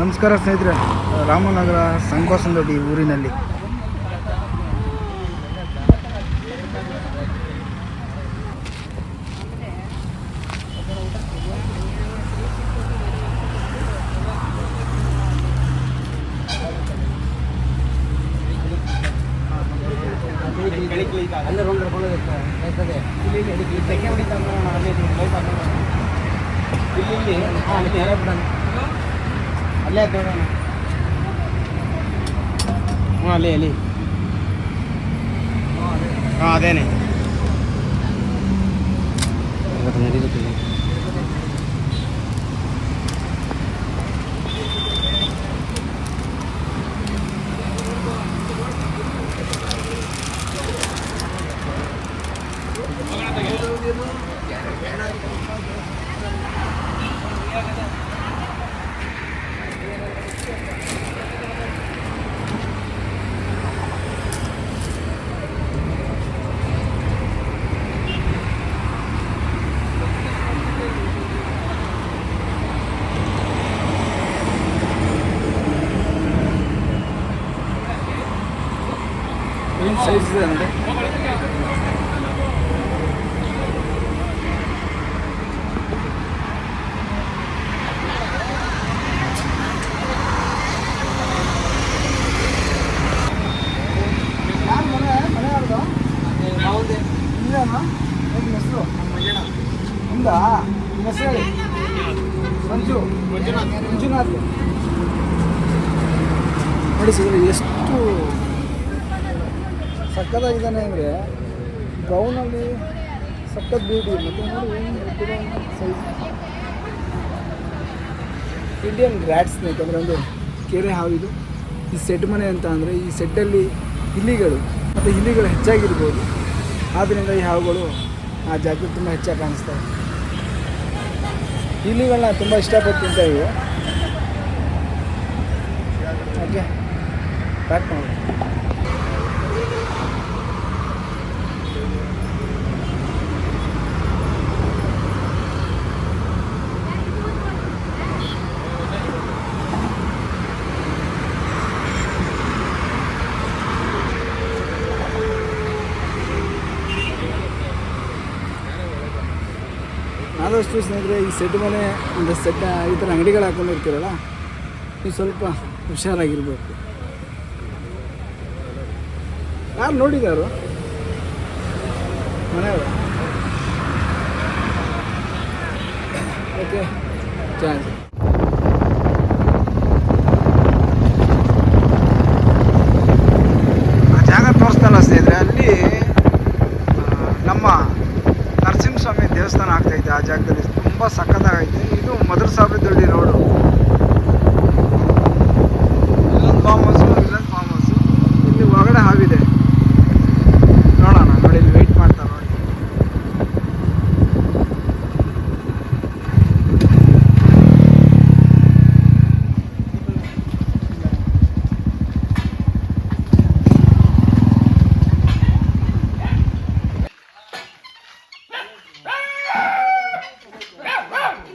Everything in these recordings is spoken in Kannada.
ನಮಸ್ಕಾರ ಸ್ನೇಹಿತರೆ. ರಾಮನಗರ ಸಂಕೋಸಂದೊಡ್ಡಿ ಊರಿನಲ್ಲಿ. ಅಲ್ಲೇ ನೋಡೋಣ ಹ್ಞೂ ಅಲ್ಲಿ ಅಲ್ಲಿ ಹಾಂ ಅದೇನೆ ಏನು ಸೈಜ್ ಇದೆ ಅಂದರೆ ಹೆಸರು ನಿಮ್ದಾ ನಿಮ್ಮ ಹೆಸರು ಹೇಳಿ ಮಂಜು ಮಂಜುನಾಥ್ ಸಿಗಲಿ ಎಷ್ಟು ಸಕ್ಕತ್ತಾಗಿದ್ದಾನೆ ಅಂದರೆ ಗೌನಲ್ಲಿ ಸಖತ್ ಬ್ಯೂಟಿ ಮತ್ತು ನೋಡಿ ಏನು ಸೈಜ್ ಇಂಡಿಯನ್ ರ್ಯಾಟ್ ಸ್ನೇಕ್ ಅಂದರೆ ಒಂದು ಕೆರೆ ಹಾವಿದು ಈ ಸೆಡ್ ಮನೆ ಅಂತ ಅಂದರೆ ಈ ಸೆಡ್ಡಲ್ಲಿ ಇಲಿಗಳು, ಮತ್ತು ಇಲಿಗಳು ಹೆಚ್ಚಾಗಿರ್ಬೋದು. ಆದ್ದರಿಂದ ಈ ಹಾವುಗಳು ಆ ಜಾಗ ತುಂಬ ಹೆಚ್ಚಾಗಿ ಕಾಣಿಸ್ತವೆ ಇಲಿಗಳನ್ನ ತುಂಬ ಇಷ್ಟಪಟ್ಟು ತಿಂತಾಯಿವೆ ಓಕೆ ಪ್ಯಾಕ್ ಮಾಡಿ ಆದಷ್ಟು ಸ್ನೇಹಿತರೆ, ಈ ಸೆಟ್ ಮನೆ ಒಂದು ಸೆಟ್ ಈ ಥರ ಅಂಗಡಿಗಳು ಹಾಕೊಂಡಿರ್ತೀರಲ್ಲ, ನೀವು ಸ್ವಲ್ಪ ಹುಷಾರಾಗಿರ್ಬೇಕು. ಯಾರು ನೋಡಿದ್ದಾರು ಮನೆಯವರು? ಓಕೆ ಚಾನ್ಸ್ ಆ ಜಾಗ ತೋರಿಸ್ತಲ್ಲ ಸ್ನೇಹಿತರೆ ಅಲ್ಲಿ ಆ, ನಮ್ಮ ನರಸಿಂಹಸ್ವಾಮಿ ದೇವಸ್ಥಾನ ಆಗ್ತೈತೆ ಆ ಜಾಗದಲ್ಲಿ ತುಂಬ ಸಖತ್ತಾಗೈತೆ ಇದು ಮಧುರ ಸಾಬ್ರದೊಡ್ಡಿ ರೋಡು ಇಲ್ಲೊಂದು ಫಾರ್ಮ್ ಹೌಸು ಇಲ್ಲೊಂದು ಫಾರ್ಮ್ ಹೌಸು ಇಲ್ಲಿ ಒಳಗಡೆ ಹಾವಿದೆ ನೋಡೋಣ ನೋಡಿ ಇಲ್ಲಿ ವೆಯ್ಟ್ ಮಾಡ್ತಾರೆ ನೋಡಿ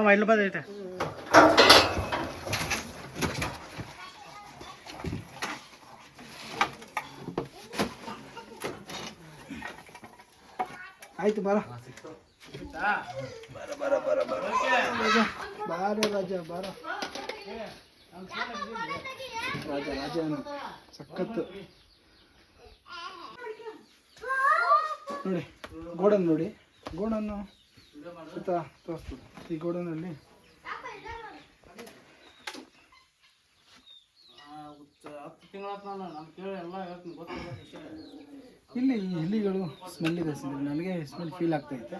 ಅವ ಇಲ್ಲಿ ಬಂದೈತೆ. ಆಯ್ತು, ಬರ. ಬರ ಬರ ಬರ. ಬರ ರಾಜ ಬಾರ ರಾಜ ರಾಜ, ಸಖತ್ತು. ನೋಡಿ, ಗೋಡನ್ ನೋಡಿ. ಗೋಡನ್ನು ಸುತ್ತ ಈ ಗೋಡನಲ್ಲಿ. ಇಲ್ಲಿ ಈ ಇಲಿಗಳು ಸ್ಮೆಲ್ ಇದೆ ಸರ್ ನನಗೆ ಸ್ಮೆಲ್ ಫೀಲ್ ಆಗ್ತೈತೆ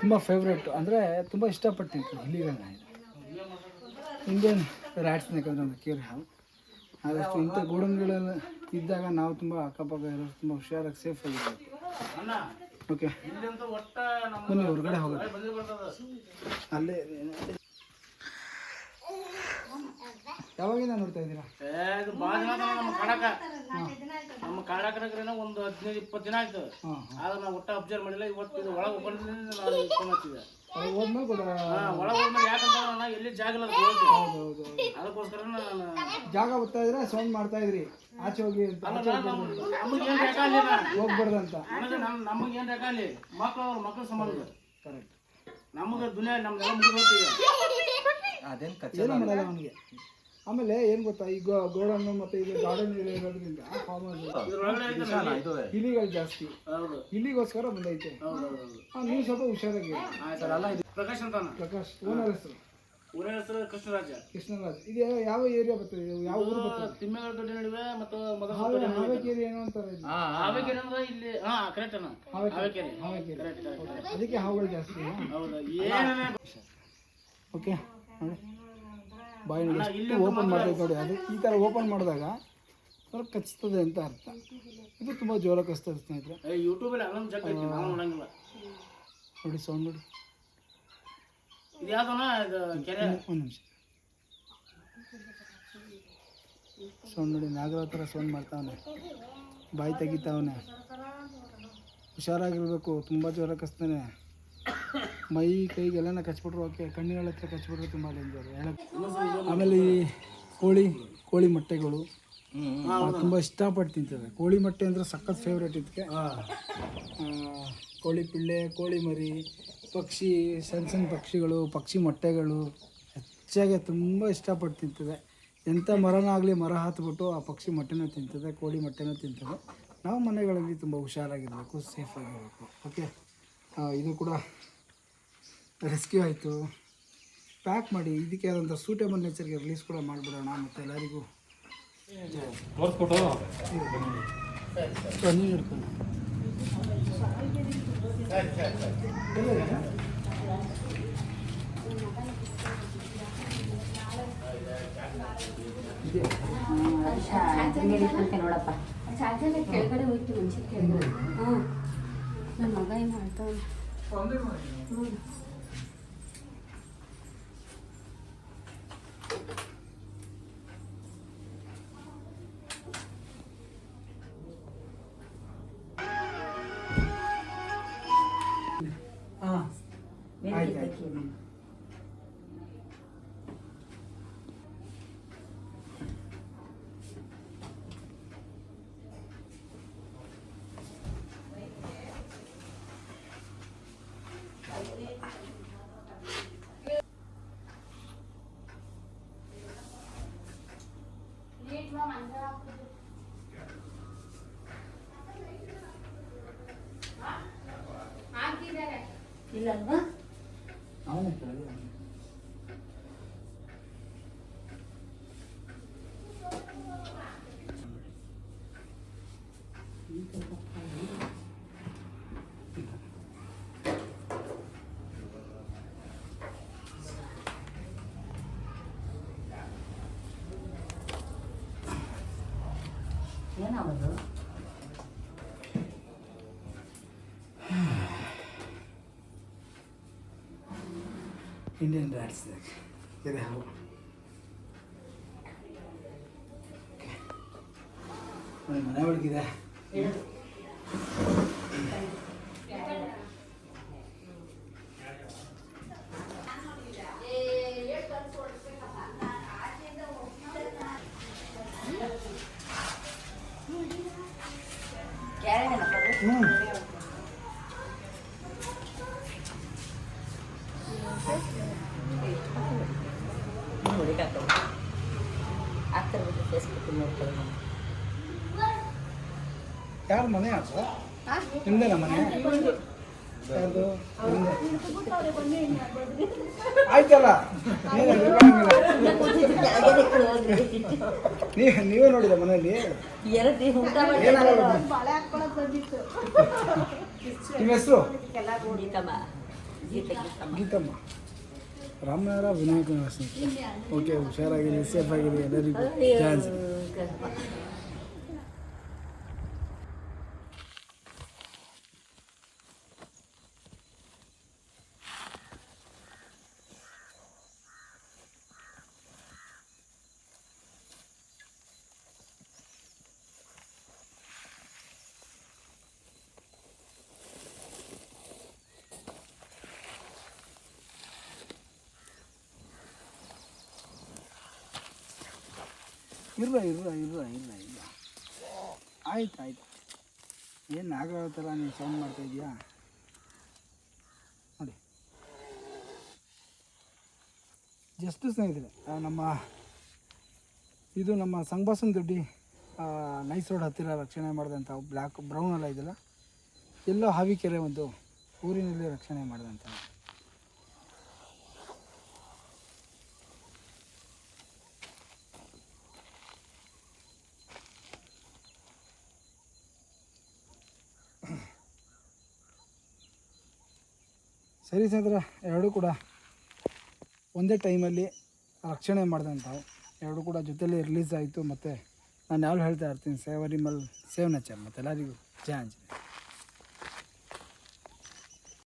ತುಂಬ ಫೇವ್ರೇಟ್ ಅಂದರೆ ತುಂಬ ಇಷ್ಟಪಟ್ಟಿತ್ತು ಇಲಿಗಳನ್ನ. ಇಂಡಿಯನ್ ರ್ಯಾಟ್ ಸ್ನೇಕ್ ಅಂದರೆ ಒಂದು ಕೇರ್ ಹಾವು ಆದಷ್ಟು ಇಂಥ ಗೋಡನ್ಗಳೆಲ್ಲ ಇದ್ದಾಗ ನಾವು ತುಂಬ ಅಕ್ಕಪಕ್ಕ ಇರೋರು ತುಂಬ ಹುಷಾರಾಗಿ ಸೇಫ್ ಆಗಿರ್ಬೇಕು ಓಕೆ ಬನ್ನಿ ಹೊರಗಡೆ ಹೋಗೋದು ಅಲ್ಲೇ. ಯಾವಾಗಿಂದ ನೋಡ್ತಾ ಇದ್ದೀರಾ? ನಮ್ಮ ಕಾಡಾಕ. ನಮ್ಮ ಕಾಡಾಕನ ಒಂದು ಹದಿನೈದು ಇಪ್ಪತ್ತು ದಿನ ಆಯ್ತು. ಆದ್ರೆ ನಾವು ಒಟ್ಟ ಅಬ್ಸರ್ವ್ ಮಾಡಿಲ್ಲ ಇವತ್ತು ಇದು ಒಳಗೆ ಬಂದಿದ್ದೀನಿ ನಾನು ಹಾಂ ಹೋದ್ಮೇಲೆ ಒಳಗೆ ಹೋದ್ಮೇಲೆ ಯಾಕಂದ್ರೆ ನಾನು ಎಲ್ಲಿ ಜಾಗ ಇಲ್ಲ ಹೌದು. ಅದಕ್ಕೋಸ್ಕರ ನಾನು ಜಾಗ ಬರ್ತಾ ಇದ್ರೆ ಸೌಂಡ್ ಮಾಡ್ತಾ ಇದ್ರಿ ಆಚೆ ಹೋಗಿ ಅಂತ ನಮಗೆ ಏನು ಬೇಕಾಗಲಿ ಹೋಗ್ಬಾರ್ದಂತ. ನನಗೆ ನಮ್ಮ ನಮಗೆ ಏನು ಬೇಕಾಗಲಿ ಮಕ್ಕಳು ಅವ್ರ ಮಕ್ಕಳ ಸಂಬಂಧ. ಕರೆಕ್ಟ್ ನಮಗೆ ದುನಿಯಾ ನಮ್ದೆಲ್ಲ ಮುಗಿದು ಕಚೇರಿ ಮಾಡಲ್ಲ ಅವನಿಗೆ. ಆಮೇಲೆ ಏನು ಗೊತ್ತಾ ಈ ಗೋಡನ್ ಮತ್ತೆ ಇದು ಗಾರ್ಡನ್ ಇರೋದ್ರಿಂದ ಫಾರ್ಮ್ ಐತಲ್ಲ ಇಲಿಗಳು ಜಾಸ್ತಿ. ಹೌದು. ಇಲಿಗೋಸ್ಕರ ಬಂದೈತೆ. ಹೌದು ಹೌದು ಹಾಂ ನೀವು ಸ್ವಲ್ಪ ಹುಷಾರಾಗಿ ಆಯ್ತು ಪ್ರಕಾಶ್ ಅಂತ ಪ್ರಕಾಶ್ ಓನರ್ ಹೆಸರು? ಊರಿನ ಹೆಸರು ಕೃಷ್ಣರಾಜ. ಕೃಷ್ಣರಾಜ್. ಇದು ಯಾವ ಏರಿಯಾ ಬರ್ತದೆ? ಯಾವ ಊರು ಬರ್ತದೆ? ತಿಮ್ಮೆಗಳ ದೊಡ್ಡ ನಡುವೆ ಮತ್ತು ಮೊದಲ ಹಾವೆ ಹಾವೇಕೇರಿ ಏನೋ ಅಂತಾರೆ ಹಾವೇಕೇರಿ ಅಂದ್ರೆ ಇಲ್ಲಿ ಹಾ ಕರೆಕ್ಟ್ ಅಣ್ಣ. ಹಾವೇಕೆರೆ. ಹಾವೇಕೇರಿ. ಅದಕ್ಕೆ ಹಾವುಗಳು ಜಾಸ್ತಿ ಹೌದಾ ಏನೇ ಓಕೆ ನೋಡಿ. ಬಾಯಿ ಎಷ್ಟು ಓಪನ್ ಮಾಡಿದೆ ನೋಡಿ ಅದು. ಈ ಥರ ಓಪನ್ ಮಾಡಿದಾಗ ಸ್ವಲ್ಪ ಕಚ್ತದೆ ಅಂತ ಅರ್ಥ. ಇದು ತುಂಬ ಜೋರ ಕಚ್ತದೆ ಸ್ನೇಹಿತರೆ. ನೋಡಿ ಸೌಂಡ್ ನೋಡಿ. ಒಂದು ನಿಮಿಷ. ಸೌಂಡ್ ನೋಡಿ ನಾಗರ ಥರ ಸೌಂಡ್ ಮಾಡ್ತಾವನೆ. ಬಾಯಿ ತೆಗಿತಾವನೆ. ಹುಷಾರಾಗಿರ್ಬೇಕು ತುಂಬ ಜೋರ ಕಚ್ತಾನೆ. ಮೈ ಕೈಗೆಲ್ಲನ ಕಚ್ಬಿಟ್ರು ಓಕೆ ಕಣ್ಣಿಗಳ ಹತ್ರ ಕಚ್ಬಿಟ್ರು ತುಂಬ ಡೇಂಜರ್ ಆಮೇಲೆ ಈ ಕೋಳಿ ಕೋಳಿ ಮೊಟ್ಟೆಗಳು. ತುಂಬ ಇಷ್ಟಪಟ್ಟು ತಿಂತದೆ. ಕೋಳಿ ಮೊಟ್ಟೆ ಅಂದರೆ ಸಖತ್ ಫೇವ್ರೇಟ್ ಇದಕ್ಕೆ ಕೋಳಿ ಪಿಳ್ಳೆ ಕೋಳಿ ಮರಿ ಪಕ್ಷಿ ಸಣ್ಣ ಸಣ್ಣ ಪಕ್ಷಿಗಳು ಪಕ್ಷಿ ಮೊಟ್ಟೆಗಳು ಹೆಚ್ಚಾಗಿ ತುಂಬ ಇಷ್ಟಪಟ್ಟು ತಿಂತದೆ. ಎಂಥ ಮರನಾಗಲಿ ಮರ ಹತ್ಬಿಟ್ಟು ಆ ಪಕ್ಷಿ ಮೊಟ್ಟೆನೂ ತಿಂತದೆ ಕೋಳಿ ಮೊಟ್ಟೆನೂ ತಿಂತದೆ. ನಾವು ಮನೆಗಳಲ್ಲಿ ತುಂಬ ಹುಷಾರಾಗಿರಬೇಕು ಸೇಫಾಗಿರಬೇಕು ಓಕೆ? ಇದು ಕೂಡ ರೆಸ್ಕ್ಯೂ ಆಯಿತು. ಪ್ಯಾಕ್ ಮಾಡಿ ಇದಕ್ಕೆ ಆದಂಥ ಸೂಟೇಬಲ್ ನೇಚರ್ಗೆ ರಿಲೀಸ್ ಕೂಡ ಮಾಡಿಬಿಡೋಣ ಮತ್ತು ಎಲ್ಲರಿಗೂ. ನೋಡಪ್ಪ ಚಾರ್ಜರ್ ಕೆಳಗಡೆ ಹೋಯ್ತು ಮನುಷ್ಯ ಕೆಳಗಡೆ ಹ್ಞೂ ನನ್ನ ಮಗ ಏನು ಮಾಡ್ತಾವನೆ ಇಲ್ಲಲ್ವಾ ಅವನೇ ಕೆಳಗೆ ಏನಾಗೋದು ಇಂಡಿಯನ್ ರ್ಯಾಟ್ಸ್ ಇದೆ ಹಾವು ನೋಡಿ ಮನೆ ಒಳಗಿದೆ ಆಗ್ತಿರ್ಬೇಕು ಫೇಸ್ಬುಕ್ ಯಾರ ಮನೆ ಅದು? ನಿಮ್ದೇನ ಮನೆ? ಯಾರ್ದು. ಆಯ್ತಲ್ಲ. ನೀವು ನೀವೇ ನೋಡಿದ ಮನೆಯಲ್ಲಿ? ನಿಮ್ಮ ಹೆಸರು? ಗೀತಮ್ಮ. ಗೀತಮ್ಮ. ಗೀತಮ್ಮ. ರಾಮನಗರ ವಿನಾಯಕ ನಿವಾಸ ಓಕೆ ಹುಷಾರಾಗಿರಿ ಸೇಫ್ ಆಗಿರಿ ಎಲ್ಲರಿಗೂ ಚಾನ್ಸ್ ಇರ್ರ ಇರ್ರ ಇರ್ರ ಇಲ್ಲ ಇಲ್ಲ ಆಯ್ತು ಆಯ್ತು. ಏನು ಆಗೋ ಥರ ನೀನು ಸೌಂಡ್ ಮಾಡ್ತಾ ಇದೀಯಾ? ನೋಡಿ. ಜಸ್ಟ್ ಸ್ನೇಹಿತರೆ ನಮ್ಮ, ಇದು ನಮ್ಮ ಸಂಗಬಾಸನ ದೊಡ್ಡಿ ನೈಸ್ ರೋಡ್ ಹತ್ತಿರ ರಕ್ಷಣೆ ಮಾಡಿದಂಥ ಬ್ಲ್ಯಾಕ್ ಬ್ರೌನ್ ಎಲ್ಲ ಇದೆಯಲ್ಲ ಎಲ್ಲೋ ಹಾವಿಕೆರೆ ಒಂದು ಊರಿನಲ್ಲಿ ರಕ್ಷಣೆ ಮಾಡಿದಂಥ ಸರಿ ಸ್ನೇಹಿತರೆ, ಎರಡೂ ಕೂಡ ಒಂದೇ ಟೈಮಲ್ಲಿ ರಕ್ಷಣೆ ಮಾಡಿದಂಥವು. ಎರಡೂ ಕೂಡ ಜೊತೆಲಿ ರಿಲೀಸ್ ಆಯಿತು. ಮತ್ತು ನಾನು ಯಾವಾಗಲೂ ಹೇಳ್ತಾ ಇರ್ತೀನಿ, ಸೇವ್ ಅನಿಮಲ್ ಸೇವ್ ನೇಚರ್ ಮತ್ತೆಲ್ಲರಿಗೂ ಜಯ ಆಂಜನೇಯ.